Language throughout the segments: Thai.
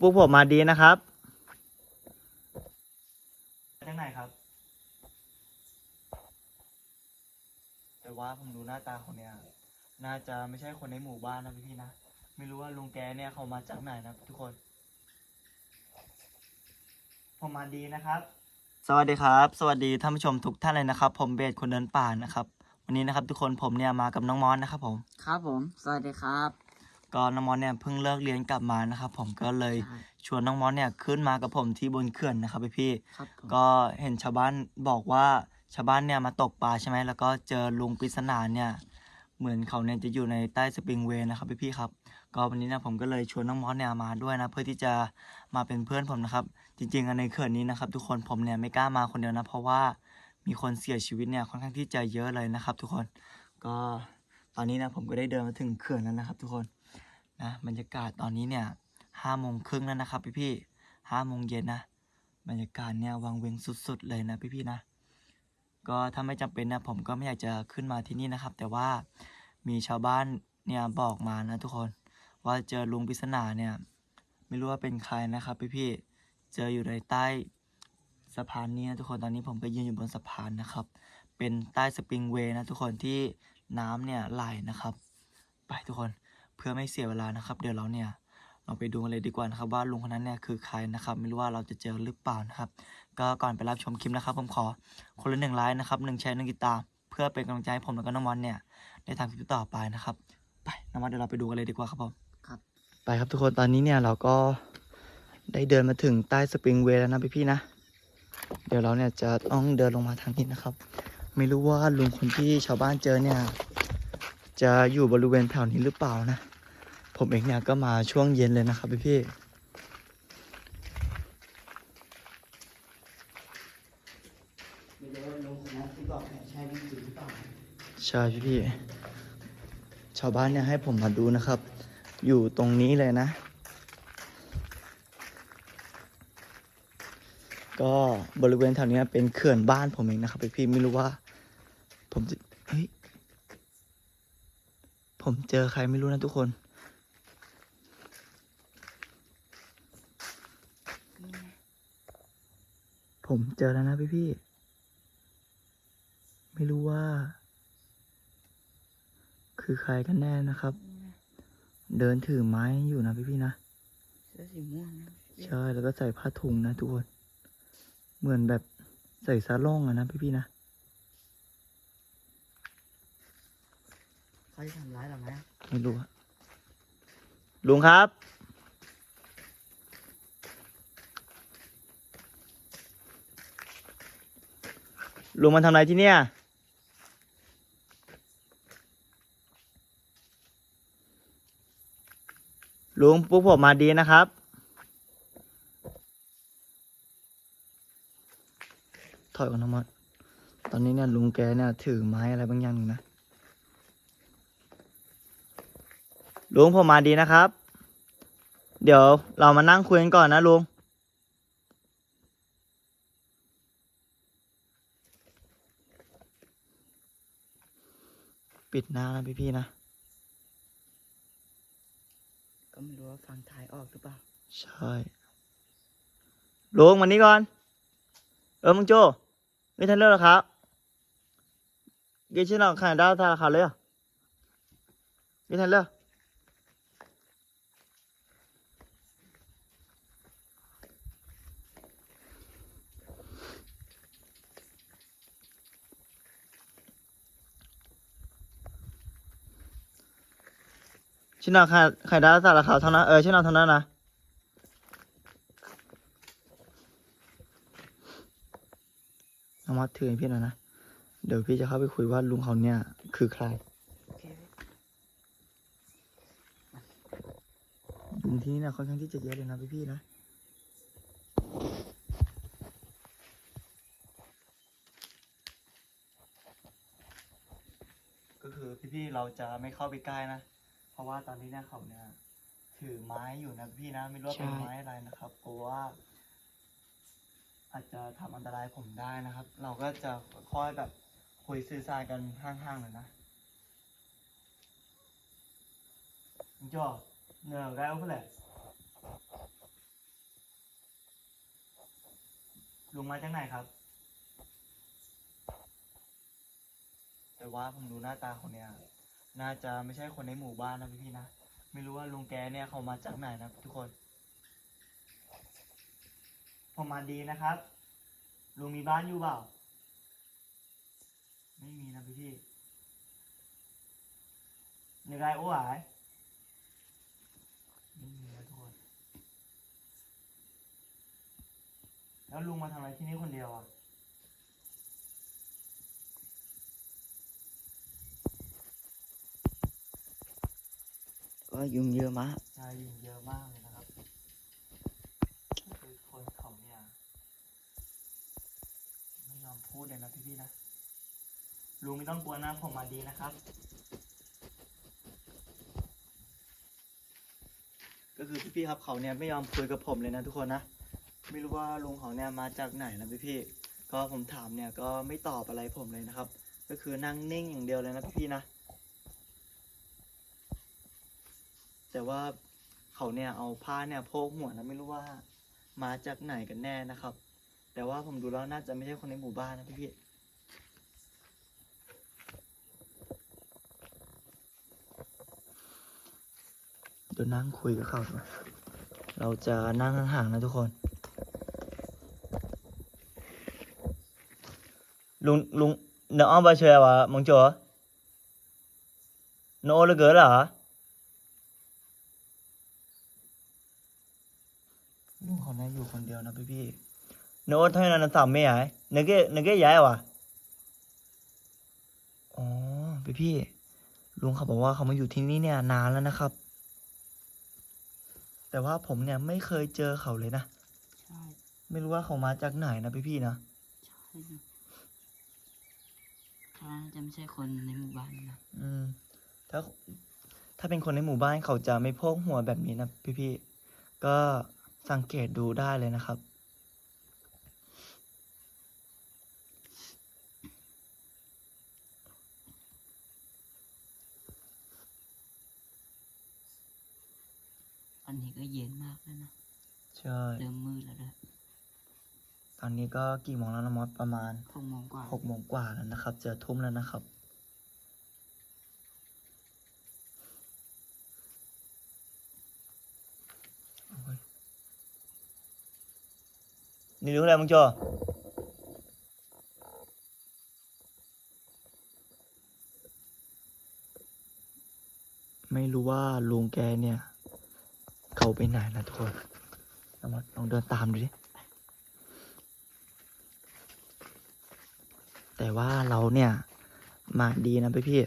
พวกผมมาดีนะครับมาจากไหนครับแต่ว่าผมดูหน้าตาคนเนี้ยน่าจะไม่ใช่คนในหมู่บ้านนะพี่ๆนะ ไม่รู้ว่าลุงแกเนี่ยเขามาจากไหนนะทุกคน ผมมาดีนะครับ สวัสดีครับ สวัสดีท่านผู้ชมทุกท่านเลยนะครับ ผมเบสคนเดินป่านะครับ วันนี้นะครับ ทุกคนผมเนี่ยมากับน้องมอนนะครับผม ครับผม สวัสดีครับ ก็น้องมอนเนี่ยเพิ่งเลิกเรียนกลับมานะครับ ผมก็เลยใช่ชวนน้องมอนเนี่ยขึ้นมากับผมที่บนเขื่อนนะครับพี่ครับผมๆก็เห็นชาวบ้านบอกว่าชาวบ้านเนี่ยมาตกปลาใช่ไหมแล้วก็เจอลุงปริศนาเนี่ยเหมือนเขาเนี่ยจะอยู่ในใต้สปริงเวย์นะครับพี่ๆครับ ก็วันนี้เนะผมก็เลยชวนน้องมอสเนี่ยมาด้วยนะเพื่อที่จะมาเป็นเพื่อนผมนะครับ จริงๆอะในเขื่อนนี้นะครับ ทุกคนผมเนี่ยไม่กล้ามาคนเดียวนะเพราะว่ามีคนเสียชีวิตเนี่ยค่อนข้างที่จะเยอะเลยนะครับ ทุกคนก็ตอนนี้นะผมก็ได้เดินมาถึงเขื่อนแล้วนะครับ ทุกคน นะบรรยากาศตอนนี้เนี่ยห้าโมงครึ่งแล้วนะครับพี่ๆห้าโมงเย็นนะ บรรยากาศเนี่ยวังเวงสุดๆเลยนะพี่ๆนะ ก็ถ้าไม่จำเป็นนะผมก็ไม่อยากจะขึ้นมาที่นี่นะครับ แต่ว่ามีชาวบ้านเนี่ยบอกมานะทุกคน ว่าเจอลุงปริศนาเนี่ย ไม่รู้ว่าเป็นใครนะครับพี่ๆเจออยู่ในใต้สะพานนี้นะทุกคนตอนนี้ผมก็ยืนอยู่บนสะพานนะครับ เป็นใต้สปริงเวย์นะทุกคนที่น้ำเนี่ยไหลนะครับ ไปทุกคน พื่อไม่เสียเวลานะครับ เดี๋ยวเราเนี่ยเราไปดูกันเลยดีกว่านะครับ ว่าลุงคนนั้นเนี่ยคือใครนะครับ ไม่รู้ว่าเราจะเจอหรือเปล่านะครับ ก็ก่อนไปรับชมคลิปนะครับผมขอคนละหนึ่งไลค์นะครับหนึ่งแชร์หนึ่งติดตามเพื่อเป็นกำลังใจให้ผมแล้วก็น้องมอนเนี่ยได้ทำคลิปต่อไปนะครับ ไปน้องมอนเดี๋ยวเราไปดูกันเลยดีกว่าครับผมครับ ไปครับทุกคนตอนนี้เนี่ยเราก็ได้เดินมาถึงใต้สปริงเวย์แล้วนะพี่ๆนะ เดี๋ยวเราเนี่ยจะต้องเดินลงมาทางนี้นะครับ ไม่รู้ว่าลุงคนที่ชาวบ้านเจอเนี่ย จะอยู่บริเวณแถวนี้หรือเปล่านะ ผมเองเนี่ยก็มาช่วงเย็นเลยนะครับพี่ๆไม่รู้ว่าลุงคนนั้นที่บอกเนี่ยใช่จริงหรือเปล่าใช่พี่ๆชาวบ้านเนี่ยให้ผมมาดูนะครับ อยู่ตรงนี้เลยนะ ก็บริเวณแถวเนี้ยเป็นเขื่อนบ้านผมเองนะครับพี่ๆไม่รู้ว่า ผมจะเฮ้ยผมเจอใครไม่รู้นะทุกคน ผมเจอแล้วนะพี่ๆไม่รู้ว่า คือใครกันแน่นะครับ เดินถือไม้อยู่นะพี่ๆนะเสื้อสีม่วงนะใช่แล้วก็ใส่ผ้าถุงนะทุกคน เหมือนแบบใส่ซาล่องอะนะพี่ๆนะเขาจะทำร้ายเราไหมไม่รู้อะลุงครับ ลุงมาทำอะไรที่เนี่ยลุงพวกผมมาดีนะครับ ถอยก่อนนะมดตอนนี้เนี่ยลุงแกเนี่ยถือไม้อะไรบางอย่างอยู่นะ ลุงผมมาดีนะครับ เดี๋ยวเรามานั่งคุยกันก่อนนะลุง ปิดหน้านะพี่ๆนะ ก็ไม่รู้ว่าฟังไทยออกหรือเปล่า ใช่ลุงมานี่ก่อน เออมึงโจไม่ทันเลิกหรอครับเกชินเราขายดาวทาราคาเลยเหรอะไม่ทันเลิก ชินเราขายขายดาวทาราคาเท่านั้นเออชินเราเท่านั้นนะเอามาถือให้พี่หน่อยนะ เดี๋ยวพี่จะเข้าไปคุยว่าลุงเขาเนี่ย คือใครโอเคลุงที่นี่เนี่ยค่อนข้างที่จะเยอะเลยนะพี่พี่ๆนะ ก็คือพี่ๆเราจะไม่เข้าไปใกล้นะ ราะว่าตอนนี้เนี่ยเขาเนี่ยถือไม้อยู่นะพี่นะไม่รู้ว่าเป็นไม้อะไรนะครับกลัวว่าอาจจะทำอันตรายผมได้นะครับ เราก็จะค่อยแบบคุยซื้อสารกันห่างๆหน่อยนะจ่อเหนือไกลเพื่อนลุงมาจากไหนครับ แต่ว่าผมดูหน้าตาคนเนี่ย น่าจะไม่ใช่คนในหมู่บ้านนะพี่ๆนะ ไม่รู้ว่าลุงแกเนี่ยเขามาจากไหนนะทุกคน ผมมาดีนะครับ ลุงมีบ้านอยู่เปล่า ไม่มีนะพี่พี่ๆในไรโอ้หายไม่มีนะทุกคน แล้วลุงมาทำอะไรที่นี่คนเดียวอะ ก็ยุงเยอะมากใช่ยุงเยอะมากเลยนะครับคือคนเขาเนี่ยไม่ยอมพูดเลยนะพี่ๆนะลุงไม่ต้องกลัวนะผมมาดีนะครับ ก็คือพี่ๆครับเขาเนี่ยไม่ยอมคุยกับผมเลยนะทุกคนนะไม่รู้ว่าลุงเขาเนี่ยมาจากไหนนะพี่ๆก็ผมถามเนี่ยก็ไม่ตอบอะไรผมเลยนะครับ ก็คือนั่งนิ่งอย่างเดียวเลยนะพี่ๆนะ แต่ว่าเขาเนี่ยเอาผ้าเนี่ยโพกหัวนะไม่รู้ว่า มาจากไหนกันแน่นะครับ แต่ว่าผมดูแล้วน่าจะไม่ใช่คนในหมู่บ้านนะพี่พี่เดี๋ยวนั่งคุยกับเขาเราจะนั่งห่างๆนะทุกคน ลุงลุงเนื้ออ้อมบาเชียวะมังโจเนื้อโอละเกิดเหรอ ลุงเขาเนี่ย อยู่คนเดียวนะพี่พี่ๆโน้ตเท่านั้นสามไม่ใหญ่นึกเกนึกเกย้ายวะอ๋อพี่พี่ๆลุงเขาบอกว่าเขามาอยู่ที่นี่เนี่ยนานแล้วนะครับ แต่ว่าผมเนี่ยไม่เคยเจอเขาเลยนะใช่ไม่รู้ว่าเขามาจากไหนนะพี่พี่ๆนะใช่นะเขาน่าจะไม่ใช่คนในหมู่บ้านนะอืมถ้าถ้าเป็นคนในหมู่บ้านเขาจะไม่โพกหัวแบบนี้นะพี่พี่ๆก็ สังเกตดูได้เลยนะครับตอนนี้ก็เย็นมากแล้วนะใช่เริ่มมืดแล้วด้วยตอนนี้ก็กี่โมงแล้วนะมอสประมาณหกโมงกว่าหกโมงกว่าแล้วนะครับ เจอทุ่มแล้วนะครับ โอ้ย นี่รู้อะไรมึงจอไม่รู้ว่าลุงแกเนี่ย เขาไปไหนนะทุกคนลองมาลองเดินตามดูดิ แต่ว่าเราเนี่ย มาดีนะพี่พี่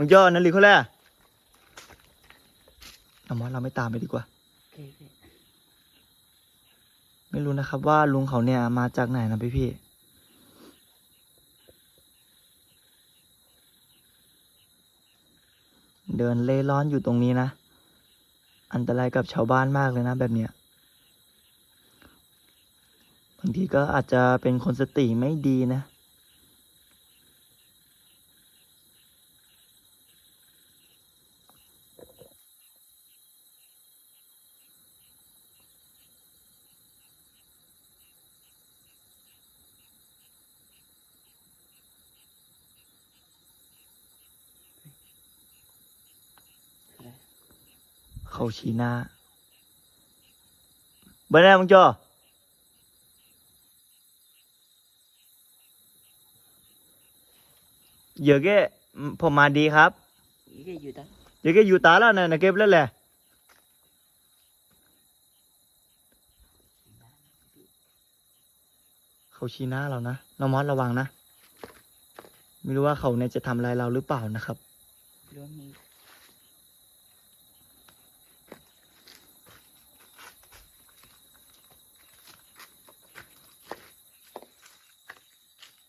มึงย่อนั่นหรือเขาแหละเอามอเราไม่ตามไปดีกว่า ไม่รู้นะครับว่าลุงเขาเนี่ยมาจากไหนนะพี่พี่เดินเล่ร่อนอยู่ตรงนี้นะ อันตรายกับชาวบ้านมากเลยนะแบบเนี้ย บางทีก็อาจจะเป็นคนสติไม่ดีนะ เขาชี้หน้าเบอร์แรกมึงจอเยอะแกผมมาดีครับอีกแค่อยู่ตั้งเยอะแกอยู่ตาแล้วนะนะเก็บแล้วแหละเขาชี้หน้าเรานะน้องมอสระวังนะ ไม่รู้ว่าเขาเนี่ยจะทำอะไรเราหรือเปล่านะครับ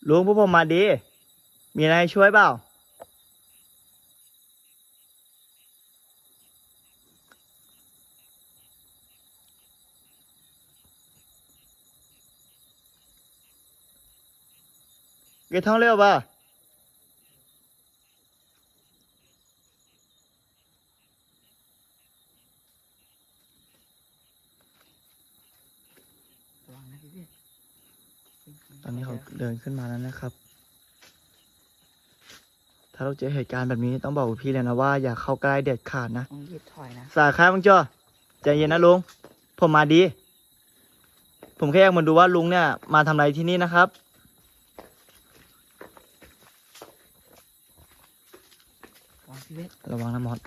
ลุงพวกผมมาดี มีอะไรช่วยเปล่า เกี่ยท่องเร็วป่ะ ขาเดินขึ้นมาแล้วนะครับ ถ้าเราเจอเหตุการณ์แบบนี้ต้องบอกกับพี่เลยนะว่าอย่าเข้าใกล้เด็ดขาดนะต้องรีบถอยนะ สายค้ายมึงจ้อใจเย็นนะลุง ผมมาดี ผมแค่อยากมาดูว่าลุงเนี่ย มาทำอะไรที่นี่นะครับระวังพี่เวทระวังนะมอส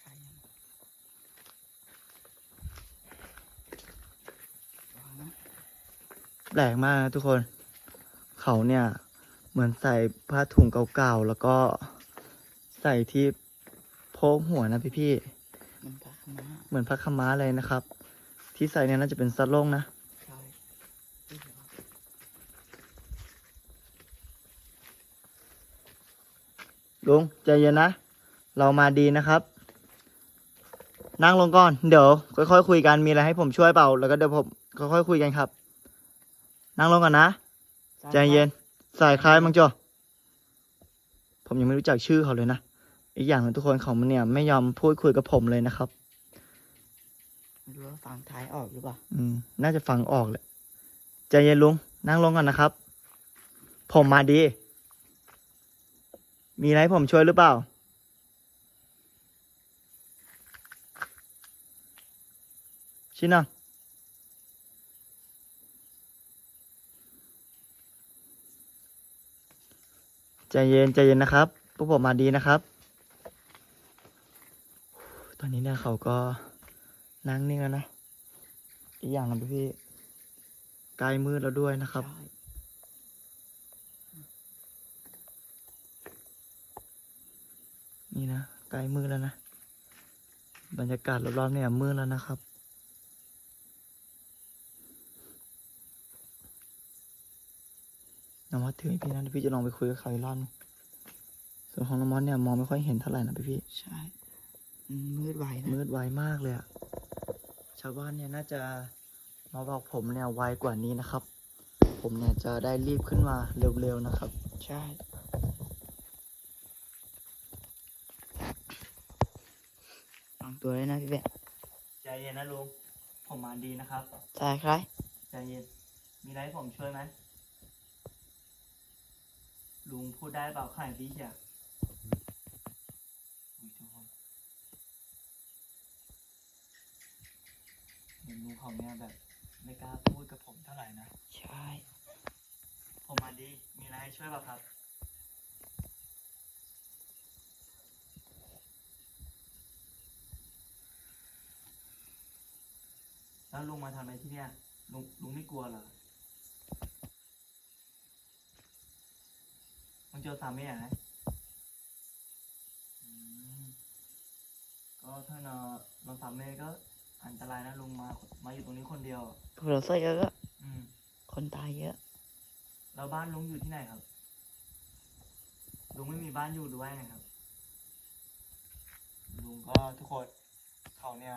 ใครอะระวังนะ แปลกมากนะทุกคน เขาเนี่ย เหมือนใส่ผ้าถุงเก่าๆ แล้วก็ใส่ที่โพกหัวนะพี่มันพักมาๆเหมือนผ้าขาวม้าเลยนะครับ ที่ใส่เนี่ยน่าจะเป็นซัดโล่งนะใช่พี่ระวังลุงใจเย็นนะ เรามาดีนะครับ นั่งลงก่อน เดี๋ยวค่อยๆคุยกันมีอะไรให้ผมช่วยเปล่า แล้วก็เดี๋ยวผมค่อยๆคุยกันครับ นั่งลงก่อนนะ ใจเย็น สายคล้ายมังจอผมยังไม่รู้จักชื่อเขาเลยนะ อีกอย่างหนึงทุกคนเขามันเนี่ยไม่ยอมพูดคุยกับผมเลยนะครับ ไม่รู้ว่าฟังท้ายออกหรือเปล่า อืม น่าจะฟังออกแหละ ใจเย็นลุง นั่งลงก่อนนะครับ ผมมาดี มีอะไรให้ผมช่วยหรือเปล่า ชินะ ใจเย็นใจเย็นนะครับพวกผมมาดีนะครับ ตอนนี้เนี่ยเขาก็นั่งนิ่งแล้วนะ อีกอย่างนะพี่ใกล้มืดแล้วด้วยนะครับใช่นี่นะใกล้มืดแล้วนะ บรรยากาศรอบๆเนี่ยมืดแล้วนะครับ น้องมอสถือให้พี่นะเดี๋ยวพี่จะลองไปคุยกับเขาอีกรอบนึงส่วนของน้องมอสเนี่ยมองไม่ค่อยเห็นเท่าไหร่นะพี่พี่ใช่อืมมืดไวนะมืดไวมากเลยอะชาวบ้านเนี่ยน่าจะมาบอกผมเนี่ยไวกว่านี้นะครับ ผมเนี่ยจะได้รีบขึ้นมาเร็วๆนะครับ ใช่ระวังตัวเลยนะพี่เวทใจเย็นนะลุงผมมาดีนะครับใช่ใครใจเย็นมีอะไรให้ผมช่วยไหม ลุงพูดได้เปล่าข่ายพี่อยากอุ๊ยทุกคนเห็นลุงเขาเนี่ยแบบ ไม่กล้าพูดกับผมเท่าไหร่นะ ใช่ ผมมาดี มีอะไรให้ช่วยเปล่าครับ แล้วลุงมาทำอะไรที่เนี่ย ลุงลุงไม่กลัวเหรอ มึงเจอสามเมตรไหมอืมก็ถ้าเนาะเราสามเมตรก็ อันตรายนะลุงมา มาอยู่ตรงนี้คนเดียวพวกเราเสียเยอะอืมคนตายเยอะ แล้วบ้านลุงอยู่ที่ไหนครับ ลุงไม่มีบ้านอยู่ด้วยไงครับ ลุงก็ทุกคนเขาเนี่ย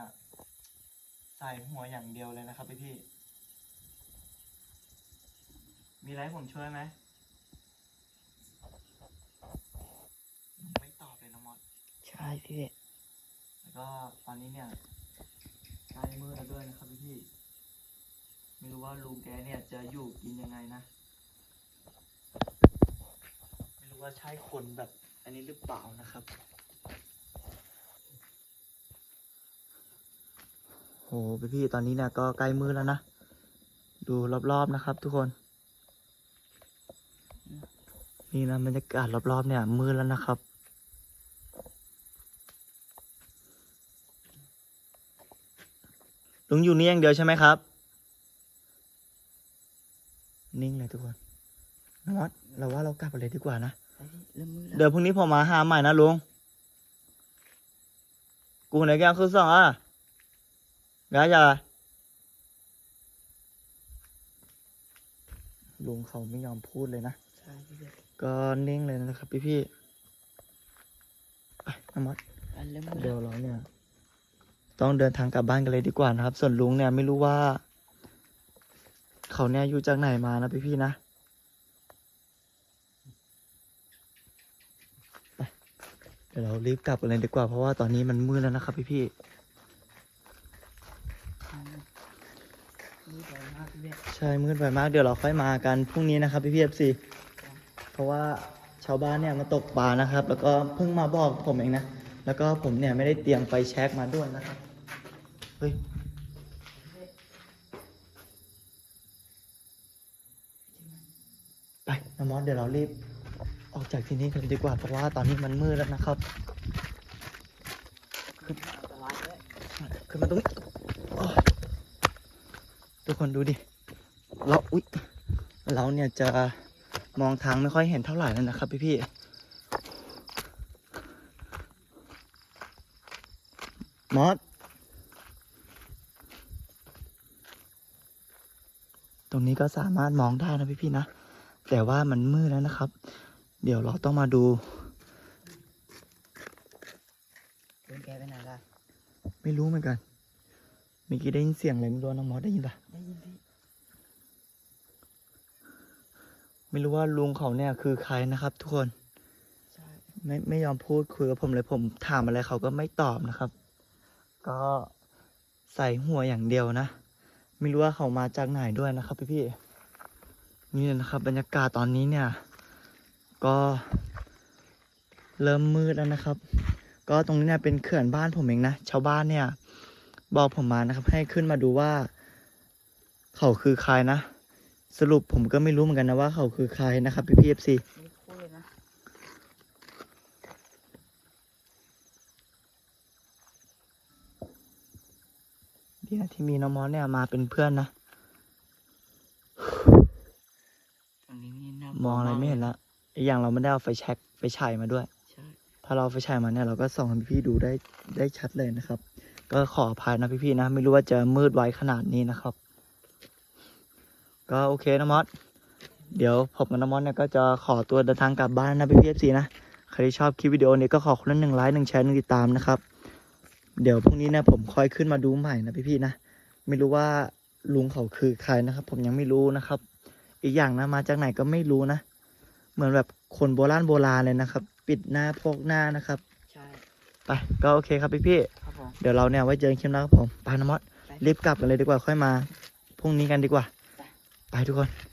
ใส่หัวอย่างเดียวเลยนะครับพี่พี่ๆมีอะไรให้ผมช่วยไหมลุงไม่ตอบเลยนะมอส ใช่พี่เวทแล้วก็ตอนนี้เนี่ยใกล้มืดแล้วด้วยนะครับพี่พี่ๆไม่รู้ว่าลุงแกเนี่ยจะอยู่กินยังไงนะ ไม่รู้ว่าใช่คนแบบอันนี้หรือเปล่านะครับโหพี่พี่ๆตอนนี้เนี่ยก็ใกล้มืดแล้วนะ ดูรอบๆนะครับ ทุกคน นี่นะบรรยากาศรอบๆเนี่ยมืดแล้วนะครับ ลุงอยู่นี่อย่างเดียวใช่ไหมครับ นิ่งเลยทุกคนนวัดเราว่าเรากลับไปเลยดีกว่านะไปพี่เริ่มมืดแล้วเดี๋ยวพรุ่งนี้ผมมาหาใหม่นะลุงกูไหนแกคือสองอะกาจะลุงเขาไม่ยอมพูดเลยนะใช่พี่เวทก็นิ่งเลยนะครับพี่พี่ๆไปน้ำมัดอันเริ่มมืดเดี๋แล้ยววเราเนี่ย ต้องเดินทางกลับบ้านกันเลยดีกว่านะครับ ส่วนลุงเนี่ยไม่รู้ว่า เขาเนี่ยอยู่จากไหนมานะพี่ๆนะไปเดี๋ยวเรารีบกลับกันเลยดีกว่า เพราะว่าตอนนี้มันมืดแล้วนะครับพี่ๆนี่บ่อยมากเลยใช่มืดไปมากเดี๋ยวเราค่อยมากันพรุ่งนี้นะครับพี่พีเอฟซีเพราะว่าชาวบ้านเนี่ยมาตกปลานะครับ แล้วก็เพิ่งมาบอกผมเองนะ แล้วก็ผมเนี่ยไม่ได้เตรียมไฟแช็กมาด้วยนะครับ ฮ้ยไปน้ำมอสเดี๋ยวเรารีบ ออกจากที่นี่กันดีกว่า เพราะว่าตอนนี้มันมืดแล้วนะครับอันตรายด้วยขึ้นมาตรงนี้ทุกคนดูดิ เราอุ๊ยเราเนี่ยจะมองทางไม่ค่อยเห็นเท่าไหร่แล้วนะครับพี่พี่มอส รงนี้ก็สามารถมองได้นะพี่พี่ๆนะ แต่ว่ามันมืดแล้วนะครับ เดี๋ยวเราต้องมาดูคุณแกไปไหนล่ะ ไม่รู้เหมือนกัน เมื่อกี้ได้ยินเสียงอะไรไม่รู้น้องมอสได้ยินปะได้ยินพี่ไม่รู้ว่าลุงเขาเนี่ยคือใครนะครับ ทุกคนใช่ไม่ไม่ยอมพูดคุยกับผมเลยผมถามอะไรเขาก็ไม่ตอบนะครับ ก็ใส่หัวอย่างเดียวนะ ไม่รู้ว่าเขามาจากไหนด้วยนะครับพี่พี่นี่นะครับ บรรยากาศตอนนี้เนี่ย ก็เริ่มมืดแล้วนะครับ ก็ตรงนี้เนี่ยเป็นเขื่อนบ้านผมเองนะชาวบ้านเนี่ย บอกผมมานะครับ ให้ขึ้นมาดูว่า เขาคือใครนะ สรุปผมก็ไม่รู้เหมือนกันนะว่าเขาคือใครนะครับพี่พี่เอฟซี ไม่คุยนะ ดีนะที่มีน้องมอสเนี่ยมาเป็นเพื่อนนะตรงนี้นี่น่ามองอะไรไม่เห็นละอีกอย่างเราไม่ได้เอาไฟแช็กไฟฉายมาด้วยใช่ถ้าเราเอาไฟฉายมาเนี่ยเราก็ส่องให้พี่ๆดูได้ได้ชัดเลยนะครับ ก็ขออภัยนะพี่ๆนะ ไม่รู้ว่าจะมืดไว้ขนาดนี้นะครับ ก็โอเคนะมอสเดี๋ยวผมกับน้องมอสเนี่ยก็จะขอตัวเดินทางกลับบ้านนะพี่พีเอฟซีนะใครที่ชอบคลิปวิดีโอนี้ก็ขอคนละหนึ่งไลค์หนึ่งแชร์หนึ่งติดตามนะครับ เดี๋ยวพรุ่งนี้เนะผมค่อยขึ้นมาดูใหม่นะพี่ๆนะ ไม่รู้ว่าลุงเขาคือใครนะครับ ผมยังไม่รู้นะครับ อีกอย่างนะมาจากไหนก็ไม่รู้นะ เหมือนแบบคนโบราณโบราณเลยนะครับ ปิดหน้าพกหน้านะครับ ใช่ ไปก็โอเคครับพี่พี่ครับผมๆเดี๋ยวเราเนี่ยไว้เจอกันคลิปหน้าครับผมไปนะมอสไปรีบกลับกันเลยดีกว่าค่อยมาพรุ่งนี้กันดีกว่า ไปไปทุกคน ไ